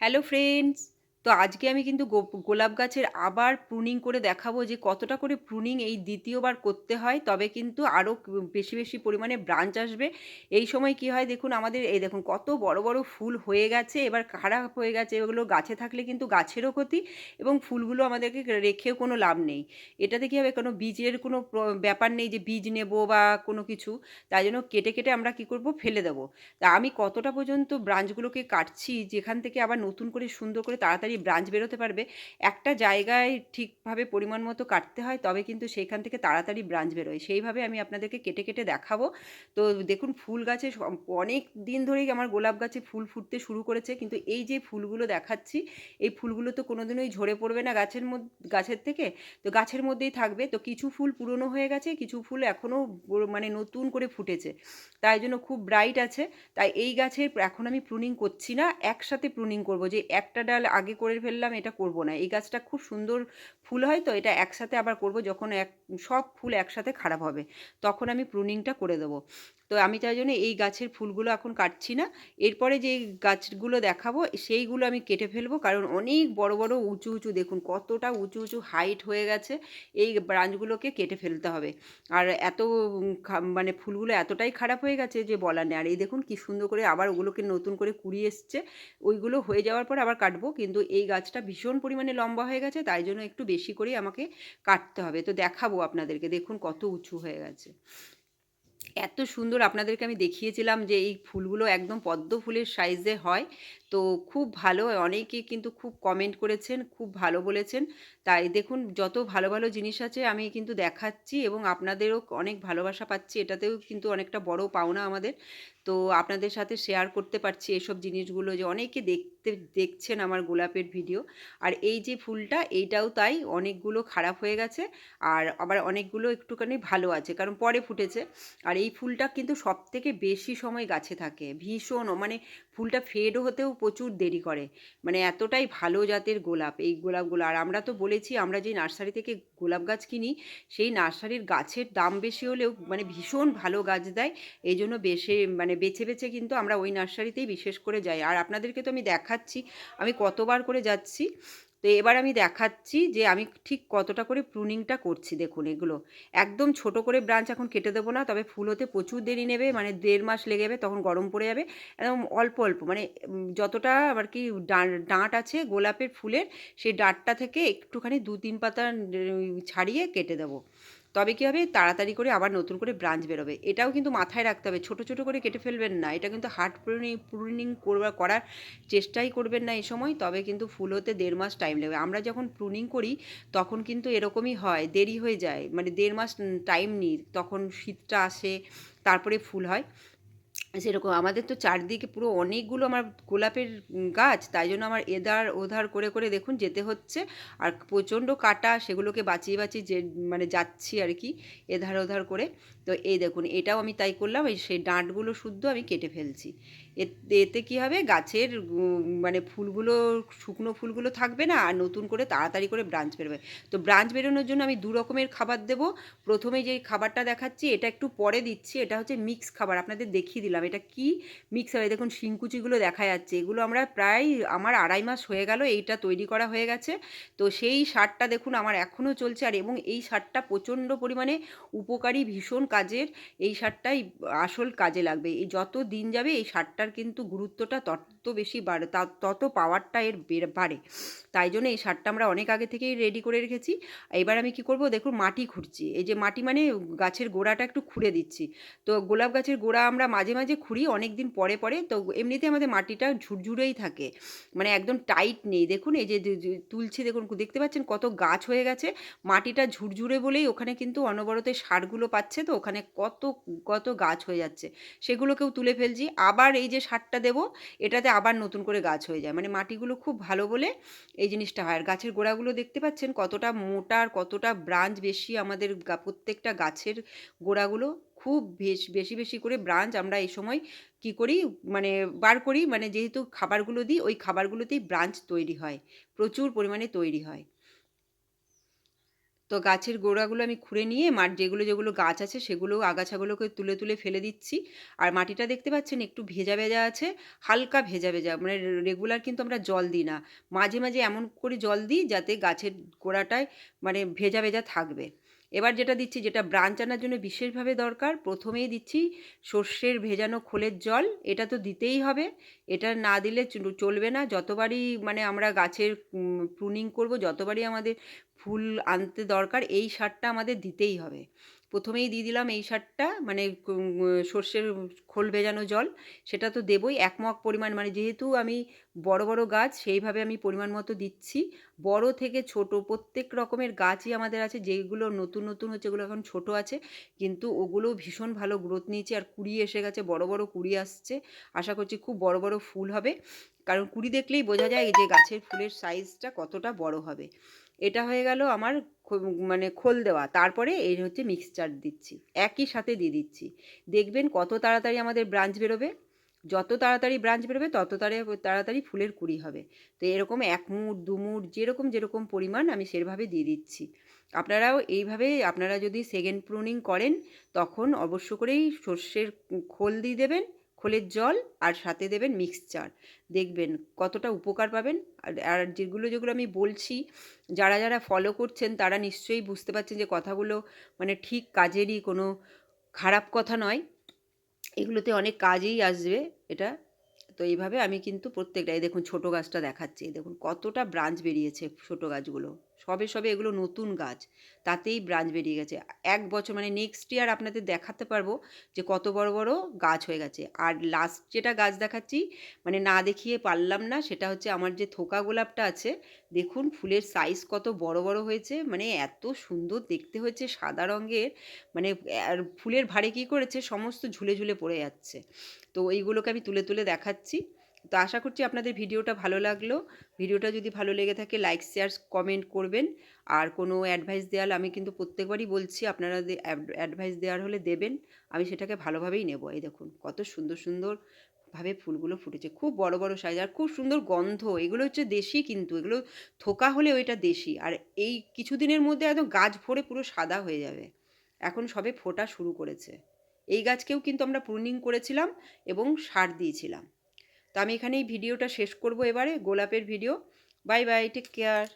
Hello friends তো আজকে আমি কিন্তু গোলাপ গাছের আবার প্রুনিং করে দেখাবো যে কতটা করে প্রুনিং এই দ্বিতীয়বার করতে হয়। তবে কিন্তু আরও বেশি বেশি পরিমাণে ব্রাঞ্চ আসবে। এই সময় কি হয় দেখুন আমাদের, এই দেখুন কত বড় বড় ফুল হয়ে গেছে। এবার খারাপ হয়ে গেছে। এগুলো গাছে থাকলে কিন্তু গাছেরও ক্ষতি এবং ফুলগুলো আমাদেরকে রেখেও কোনো লাভ নেই। এটাতে কী হবে? কোনো বীজের কোনো ব্যাপার নেই যে বীজ নেব বা কোনো কিছু। তাই জন্য কেটে কেটে আমরা কি করব? ফেলে দেবো। তা আমি কতটা পর্যন্ত ব্রাঞ্চগুলোকে কাটছি, যেখান থেকে আবার নতুন করে সুন্দর করে তাড়াতাড়ি ব্রাঞ্চ বেরোতে পারবে। একটা জায়গায় ঠিকভাবে পরিমাণ মতো কাটতে হয়, তবে কিন্তু সেইখান থেকে তাড়াতাড়ি ব্রাঞ্চ বেরোয়। সেইভাবে আমি আপনাদেরকে কেটে কেটে দেখাবো। তো দেখুন, ফুল গাছে অনেক দিন ধরেই আমার গোলাপ গাছে ফুল ফুটতে শুরু করেছে, কিন্তু এই যে ফুলগুলো দেখাচ্ছি, এই ফুলগুলো তো কোনোদিনই ঝরে পড়বে না গাছের মধ্যে গাছের থেকে। তো গাছের মধ্যেই থাকবে। তো কিছু ফুল পুরনো হয়ে গেছে, কিছু ফুল এখনও মানে নতুন করে ফুটেছে। তাই জন্য খুব ব্রাইট আছে। তাই এই গাছের এখন আমি প্রুনিং করছি না, একসাথে প্রুনিং করব যে একটা ডাল আগে করে ফেললাম, এটা করব না। এই গাছটা খুব সুন্দর ফুল হয় তো, এটা একসাথে আবার করব, যখন এক, সব ফুল একসাথে খারাপ হবে, তখন আমি প্রুনিংটা করে দেবো। তো আমি তাই জন্য এই গাছের ফুলগুলো এখন কাটছি না। এরপরে যে গাছগুলো দেখাবো, সেইগুলো আমি কেটে ফেলব। কারণ অনেক বড় বড়, উঁচু উঁচু দেখুন কতটা উঁচু উঁচু হাইট হয়ে গেছে। এই ব্রাঞ্চগুলোকে কেটে ফেলতে হবে। আর এত মানে ফুলগুলো এতটাই খারাপ হয়ে গেছে যে বলার নেই। আর এই দেখুন কি সুন্দর করে আবার ওগুলোকে নতুন করে কুড়িয়ে এসছে। ওইগুলো হয়ে যাওয়ার পর আবার কাটবো। কিন্তু এই গাছটা ভীষণ পরিমাণে লম্বা হয়ে গেছে। তাই জন্য একটু বেশি করেই আমাকে কাটতে হবে। তো দেখাবো আপনাদেরকে। দেখুন কত উঁচু হয়ে গেছে। এত সুন্দর আপনাদেরকে আমি দেখিয়েছিলাম যে এই ফুলগুলো একদম পদ্ম ফুলের সাইজে হয়। তো খুব ভালো, অনেকে কিন্তু খুব কমেন্ট করেছেন, খুব ভালো বলেছেন। তাই দেখুন, যত ভালো ভালো জিনিস আছে আমি কিন্তু দেখাচ্ছি এবং আপনাদেরও অনেক ভালোবাসা পাচ্ছি। এটাতেও কিন্তু অনেকটা বড় পাওনা আমাদের। তো আপনাদের সাথে শেয়ার করতে পারছি এসব জিনিসগুলো যে অনেকে দেখতে, দেখছেন আমার গোলাপের ভিডিও। আর এই যে ফুলটা, এইটাও তাই অনেকগুলো খারাপ হয়ে গেছে আর আবার অনেকগুলো একটুখানি ভালো আছে, কারণ পরে ফুটেছে। আর এই ফুলটা কিন্তু সব থেকে বেশি সময় গাছে থাকে, ভীষণ মানে ফুলটা ফেডও হতেও প্রচুর দেরি করে। মানে এতটাই ভালো জাতের গোলাপ এই গোলাপগুলো। আর আমরা তো বলেছি, আমরা যে নার্সারি থেকে গোলাপ গাছ কিনি, সেই নার্সারির গাছের দাম বেশি হলেও মানে ভীষণ ভালো গাছ দেয়। এই জন্য বেশি মানে বেছে বেছে কিন্তু আমরা ওই নার্সারিতেই বিশেষ করে যাই। আর আপনাদেরকে তো আমি দেখাচ্ছি, আমি কতবার করে যাচ্ছি। তো এবার আমি দেখাচ্ছি যে আমি ঠিক কতটা করে প্রুনিংটা করছি, দেখুন এগুলো। একদম ছোট করে ব্রাঞ্চ এখন কেটে দেবো না, তবে ফুল হতে প্রচুর দেরি নেবে মানে দেড় মাস লেগে যাবে, তখন গরম পড়ে যাবে। একদম অল্প অল্প মানে যতটা আর কি ডাঁট আছে গোলাপের ফুলের, সেই ডাঁটটা থেকে একটুখানি দু তিন পাতা ছাড়িয়ে কেটে দেবো। তবে কী হবে? তাড়াতাড়ি করে আবার নতুন করে ব্রাঞ্চ বেরোবে। এটাও কিন্তু মাথায় রাখতে হবে। ছোটো ছোটো করে কেটে ফেলবেন না। এটা কিন্তু হার্ট প্রুনিং প্রুনিং করবার, করার চেষ্টাই করবেন না এই সময়। তবে কিন্তু ফুল হতে দেড় মাস টাইম লাগবে। আমরা যখন প্রুনিং করি, তখন কিন্তু এরকমই হয়। দেরি হয়ে যায়। মানে দেড় মাস টাইম নিই। তখন শীতটা আসে, তারপরে ফুল হয়। সেরকম। আমাদের তো চারদিকে পুরো অনেকগুলো আমার গোলাপের গাছ, তাই জন্য আমার এধার ওধার করে করে দেখুন যেতে হচ্ছে। আর প্রচণ্ড কাটা, সেগুলোকে বাঁচিয়ে বাঁচিয়ে যে মানে যাচ্ছি আর কি, এধার ওধার করে। তো এই দেখুন, এটাও আমি তাই করলাম, এই সেই ডাঁটগুলো শুদ্ধ আমি কেটে ফেলছি। এত- কী হবে? গাছের মানে ফুলগুলো, শুকনো ফুলগুলো থাকবে না, আর নতুন করে তাড়াতাড়ি করে ব্রাঞ্চ বেরোবে। তো ব্রাঞ্চ বেরোনোর জন্য আমি দু রকমের খাবার দেব। প্রথমে যে খাবারটা দেখাচ্ছি, এটা একটু পরে দিচ্ছি, এটা হচ্ছে মিক্স খাবার। আপনাদের দেখিয়ে দিলাম, এটা কি মিক্স হবে দেখুন, শিংকুচিগুলো দেখা যাচ্ছে। এগুলো আমরা প্রায়, আমার আড়াই মাস হয়ে গেল, এইটা তৈরি করা হয়ে গেছে। তো সেই সারটা দেখুন, আমার এখনও চলছে। আর এবং এই সারটা প্রচণ্ড পরিমাণে উপকারী, ভীষণ কাজের। এই সারটাই আসল কাজে লাগবে। এই যত দিন যাবে, এই সারটার কিন্তু গুরুত্বটা তত বেশি বাড়ে তত পাওয়ারটা এর বাড়ে। তাই জন্য এই সারটা আমরা অনেক আগে থেকেই রেডি করে রেখেছি। এবার আমি কি করব? দেখুন, মাটি খুঁড়ছি। এই যে মাটি মানে গাছের গোড়াটা একটু খুঁড়ে দিচ্ছি। তো গোলাপ গাছের গোড়া আমরা মাঝে মাঝে খুঁড়ি অনেক দিন পরে পরে। তো এমনিতে আমাদের মাটিটা ঝুরঝুরেই থাকে। মানে একদম টাইট নেই। দেখুন, এই যে তুলছি, দেখুন, দেখতে পাচ্ছেন কত গাছ হয়ে গেছে। মাটিটা ঝুরঝুরে বলেই ওখানে কিন্তু অনবরত সারগুলো পাচ্ছে। তো ওখানে কত কত গাছ হয়ে যাচ্ছে। সেগুলোকেও তুলে ফেলছি। আবার এই যে সারটা দেবো, এটাতে আবার নতুন করে গাছ হয়ে যায়। মানে মাটিগুলো খুব ভালো বলে এই জিনিসটা হয়। আর গাছের গোড়াগুলো দেখতে পাচ্ছেন কতটা মোটা আর কতটা ব্রাঞ্চ বেশি আমাদের প্রত্যেকটা গাছের গোড়াগুলো। খুব বেশ, বেশি বেশি করে ব্রাঞ্চ আমরা এই সময় কি করি মানে বার করি। মানে যেহেতু খাবারগুলো দিই, ওই খাবারগুলোতেই ব্রাঞ্চ তৈরি হয়। প্রচুর পরিমাণে তৈরি হয়। তো গাছের গোড়াগুলো আমি খুঁড়ে নিয়ে মাঠ যেগুলো যেগুলো গাছ আছে সেগুলো আগাছাগুলোকে তুলে তুলে ফেলে দিচ্ছি। আর মাটিটা দেখতে পাচ্ছেন একটু ভেজা ভেজা আছে, হালকা ভেজা ভেজা মানে রেগুলার কিন্তু আমরা জল দিই না। মাঝে মাঝে এমন করে জল দিই যাতে গাছের গোড়াটায় মানে ভেজা ভেজা থাকবে। এবার যেটা দিচ্ছি, যেটা ব্রাঞ্চ আনার জন্য বিশেষভাবে দরকার, প্রথমেই দিচ্ছি সর্ষের ভেজানো খোলের জল। এটা তো দিতেই হবে। এটা না দিলে চলবে না। যতবারই মানে আমরা গাছের প্রুনিং করব, যতবারই আমাদের ফুল আনতে দরকার, এই সারটা আমাদের দিতেই হবে। প্রথমেই দিয়ে দিলাম এই সারটা মানে সর্ষের খোল ভেজানো জল, সেটা তো দেবই, এক পরিমাণ মানে যেহেতু আমি বড় বড় গাছ, সেইভাবে আমি পরিমাণ মতো দিচ্ছি। বড় থেকে ছোট, প্রত্যেক রকমের গাছই আমাদের আছে, যেগুলো নতুন নতুন হচ্ছে ওগুলো এখন ছোট আছে, কিন্তু ওগুলো ভীষণ ভালো গ্রোথ নিয়েছে, আর কুড়ি এসে গেছে, বড় বড় কুড়ি আসছে। আশা করছি খুব বড় বড় ফুল হবে, কারণ কুড়ি দেখলেই বোঝা যায় যে গাছের ফুলের সাইজটা কতটা বড় হবে। এটা হয়ে গেল আমার মানে খোল দেওয়া। তারপরে এই হচ্ছে মিক্সচার দিচ্ছি। একই সাথে দিয়ে দিচ্ছি। দেখবেন কত তাড়াতাড়ি আমাদের ব্রাঞ্চ বেরোবে। যত তাড়াতাড়ি ব্রাঞ্চ বেরোবে, তত তাড়াতাড়ি ফুলের কুড়ি হবে। তো এরকম এক মুঠ, দু মুঠ, যেরকম যেরকম পরিমাণ আমি সেভাবে দিয়ে দিচ্ছি। আপনারাও এইভাবে, আপনারা যদি সেকেন্ড প্রুনিং করেন, তখন অবশ্য করেই সর্ষের খোল দিয়ে দেবেন। খোলের জল আর সাথে দেবেন মিক্সচার দেখবেন কতটা উপকার পাবেন। আর যেগুলো যেগুলো আমি বলছি, যারা যারা ফলো করছেন, তারা নিশ্চয়ই বুঝতে পারছেন যে কথাগুলো মানে ঠিক কাজেরই কোনো খারাপ কথা নয়। এগুলোতে অনেক কাজেই আসবে এটা। তো এইভাবে আমি কিন্তু প্রত্যেকটা, এই দেখুন ছোটো গাছটা দেখাচ্ছি দেখুন কতটা ব্রাঞ্চ বেরিয়েছে ছোটো গাছগুলো। সবে সবে এগুলো নতুন গাছ, তাতেই ব্রাঞ্চ বেরিয়ে গেছে। এক বছর মানে নেক্সট ইয়ার আপনাদের দেখাতে পারব যে কত বড় বড় গাছ হয়ে গেছে। আর লাস্ট যেটা গাছ দেখাচ্ছি মানে না দেখিয়ে পারলাম না, সেটা হচ্ছে আমার যে থোকা গোলাপটা আছে, দেখুন ফুলের সাইজ কত বড় বড় হয়েছে মানে এত সুন্দর দেখতে হয়েছে সাদা রঙের মানে আর ফুলের ভারে কী করেছে, সমস্ত ঝুলে ঝুলে পড়ে যাচ্ছে। তো এইগুলোকে আমি তুলে তুলে দেখাচ্ছি। তো আশা করছি আপনাদের ভিডিওটা ভালো লাগল। ভিডিওটা যদি ভালো লেগে থাকে লাইক শেয়ার কমেন্ট করবেন। আর কোনো অ্যাডভাইস দেওয়ার আমি কিন্তু প্রত্যেকবারই বলছি, আপনারা অ্যাডভাইস দেওয়ার হলে দেবেন। আমি সেটাকে ভালোভাবেই নেব। এই দেখুন, কত সুন্দর সুন্দর ভাবে ফুলগুলো ফুটেছে। খুব বড় বড় সাইজ আর খুব সুন্দর গন্ধ। এগুলো হচ্ছে দেশি কিন্তু, এগুলো থোকা হলে ওইটা দেশি। আর এই কিছুদিনের মধ্যে একদম গাছ ভরে পুরো সাদা হয়ে যাবে। এখন সবে ফোটা শুরু করেছে। এই গাছকেও কিন্তু আমরা প্রুনিং করেছিলাম এবং সার দিয়েছিলাম। তো আমি এখানেই ভিডিওটা শেষ করব এবারে গোলাপের video. Bye bye take care